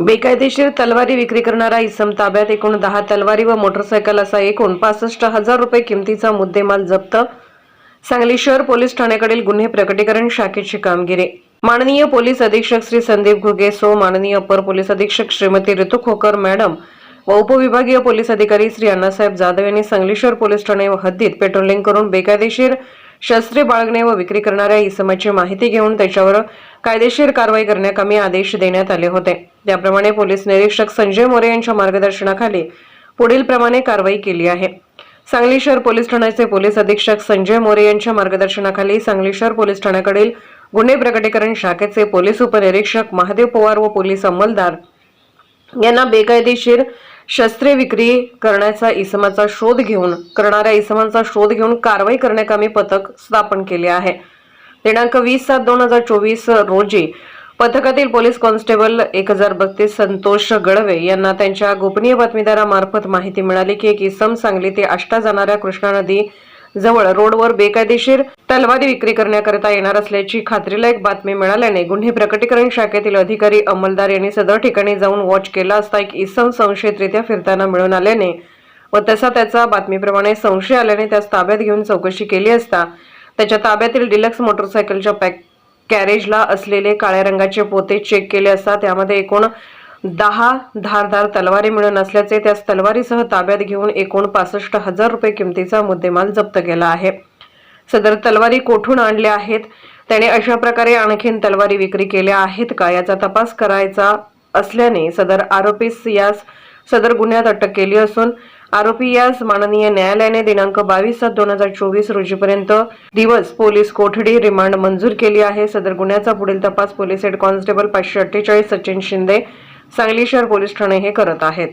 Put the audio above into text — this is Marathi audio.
बेकायदेशीर तलवारी विक्री करणारा इसम ताब्यात एकूण दहा तलवारी व मोटरसायकल असा एकूण पासष्ट हजार रुपये किमतीचा मुद्देमाल जप्त. सांगली शहर पोलीस ठाण्याकडील गुन्हे प्रकटीकरण शाखेची कामगिरी. माननीय पोलीस अधीक्षक श्री संदीप घुगे सो माननीय अपर पोलीस अधीक्षक श्रीमती ऋतू खोकर मॅडम व उपविभागीय पोलीस अधिकारी श्री अण्णासाहेब जाधव यांनी सांगली शहर पोलीस ठाणे व हद्दीत पेट्रोलिंग करून बेकायदेशीर शस्त्रे बाळगणे व विक्री करणाऱ्या इसमाची माहिती घेऊन त्याच्यावर कायदेशीर कारवाई करण्याकामी आदेश देण्यात आले होते. त्याप्रमाणे पोलीस निरीक्षक संजय मोरे यांच्या मार्गदर्शनाखाली पुढील प्रमाणे कारवाई केली आहे. सांगली शहर पोलीस ठाण्याचे पोलीस अधीक्षक संजय मोरे यांच्या मार्गदर्शनाखाली सांगली शहर पोलीस ठाण्याकडील गुन्हे प्रकटीकरण शाखेचे पोलीस उपनिरीक्षक महादेव पवार व पोलीस अंमलदार यांना बेकायदेशीर शस्त्रे विक्री करण्याचा इसमाचा शोध घेऊन करणाऱ्या इसमांचा शोध घेऊन कारवाई करण्याकामी पथक स्थापन केले आहे. दिनांक वीस सात दोन हजार चोवीस रोजी पथकातील पोलीस कॉन्स्टेबल एक हजार बत्तीस संतोष गडवे यांना त्यांच्या गोपनीय बातमीदारामार्फत माहिती मिळाली की एक इसम सांगली ते आष्टा जाणाऱ्या कृष्णा नदी जवळ रोडवर बेकायदेशीर तलवारी विक्री करण्याकरिता येणार असल्याची खात्रीलायक बातमी मिळाल्याने गुन्हे प्रकटीकरण शाखेतील अधिकारी अंमलदार यांनी सदर ठिकाणी जाऊन वॉच केला असता एक इसम संशयितरित्या फिरताना मिळून आल्याने व तसा त्याचा बातमीप्रमाणे संशय आल्याने त्यास ताब्यात घेऊन चौकशी केली असता त्याच्या ताब्यातील डिलक्स मोटरसायकलच्या पॅक कॅरेजला असलेले काळ्या रंगाचे पोते चेक केले असता त्यामध्ये एकूण दहा धारदार तलवारी मिळून असल्याचे त्यास तलवारीसह ताब्यात घेऊन एकूण पासष्ट हजार रुपये किमतीचा मुद्देमाल जप्त केला आहे. सदर तलवारी कोठून आणल्या आहेत? त्याने अशा प्रकारे आणखीन तलवारी विक्री केल्या आहेत का? याचा तपास करायचा असल्याने सदर आरोपीस यास सदर गुन्ह्यात अटक केली असून आरोपी यास माननीय न्यायालयाने दिनांक बावीस सात दोन हजार चोवीस रोजीपर्यंत दिवस पोलीस कोठडी रिमांड मंजूर केली आहे. सदर गुन्ह्याचा पुढील तपास पोलीस हेड कॉन्स्टेबल पाचशे अठ्ठेचाळीस सचिन शिंदे सांगली शहर पोलीस ठाणे हे करत आहेत.